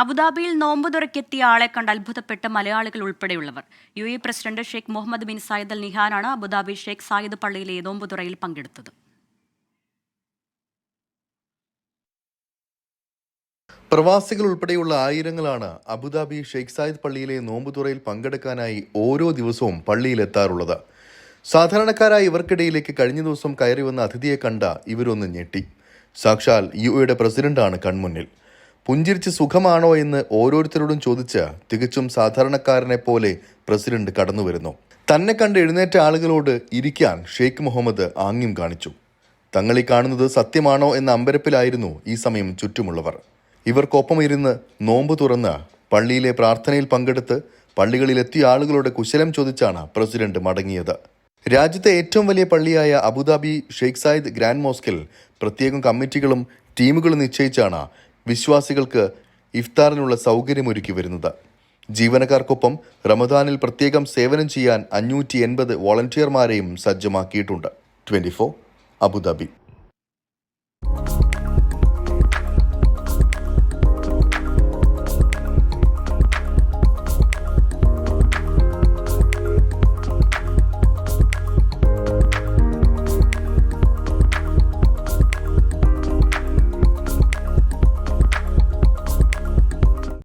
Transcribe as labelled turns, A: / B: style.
A: അബുദാബിയിൽ നോമ്പ് തുറക്കെത്തിയ ആളെ കണ്ട് അത്ഭുതപ്പെട്ട മലയാളികൾ ഉൾപ്പെടെയുള്ളവർ. U A president Sheikh Mohammed bin Zayed Al നിഹാനാണ് Abu Dhabi Sheikh Zayed പള്ളിയിലെ നോമ്പ് തുറയിൽ പങ്കെടുത്തത്.
B: പ്രവാസികൾ ഉൾപ്പെടെയുള്ള ആയിരങ്ങളാണ് അബുദാബി ഷെയ്ഖ് സായിദ് പള്ളിയിലെ നോമ്പുതുറയിൽ പങ്കെടുക്കാനായി ഓരോ ദിവസവും പള്ളിയിലെത്താറുള്ളത് സാധാരണക്കാരായ ഇവർക്കിടയിലേക്ക് കഴിഞ്ഞ ദിവസം കയറി വന്ന അതിഥിയെ കണ്ട ഇവരൊന്ന് ഞെട്ടി. സാക്ഷാൽ യു എയുടെ പ്രസിഡന്റാണ് കൺമുന്നിൽ. പുഞ്ചിരിച്ച് സുഖമാണോ എന്ന് ഓരോരുത്തരോടും ചോദിച്ച് തികച്ചും സാധാരണക്കാരനെ പോലെ പ്രസിഡന്റ് കടന്നു വരുന്നു. തന്നെ കണ്ട് എഴുന്നേറ്റ ആളുകളോട് ഇരിക്കാൻ ഷെയ്ഖ് മുഹമ്മദ് ആംഗ്യം കാണിച്ചു. തങ്ങളീ കാണുന്നത് സത്യമാണോ എന്ന അമ്പരപ്പിലായിരുന്നു ഈ സമയം ചുറ്റുമുള്ളവർ. ഇവർക്കൊപ്പം ഇരുന്ന് നോമ്പ് തുറന്ന് പള്ളിയിലെ പ്രാർത്ഥനയിൽ പങ്കെടുത്ത് പള്ളികളിലെത്തിയ ആളുകളുടെ കുശലം ചോദിച്ചാണ് പ്രസിഡന്റ് മടങ്ങിയത്. രാജ്യത്തെ ഏറ്റവും വലിയ പള്ളിയായ Abu Dhabi Sheikh Zayed grand മോസ്കിൽ പ്രത്യേകം കമ്മിറ്റികളും ടീമുകളും നിശ്ചയിച്ചാണ് വിശ്വാസികൾക്ക് ഇഫ്താറിനുള്ള സൗകര്യമൊരുക്കി വരുന്നത്. ജീവനക്കാർക്കൊപ്പം റമദാനിൽ പ്രത്യേകം സേവനം ചെയ്യാൻ അഞ്ഞൂറ്റി എൺപത് വോളണ്ടിയർമാരെയും സജ്ജമാക്കിയിട്ടുണ്ട്. Twenty four Abu Dhabi.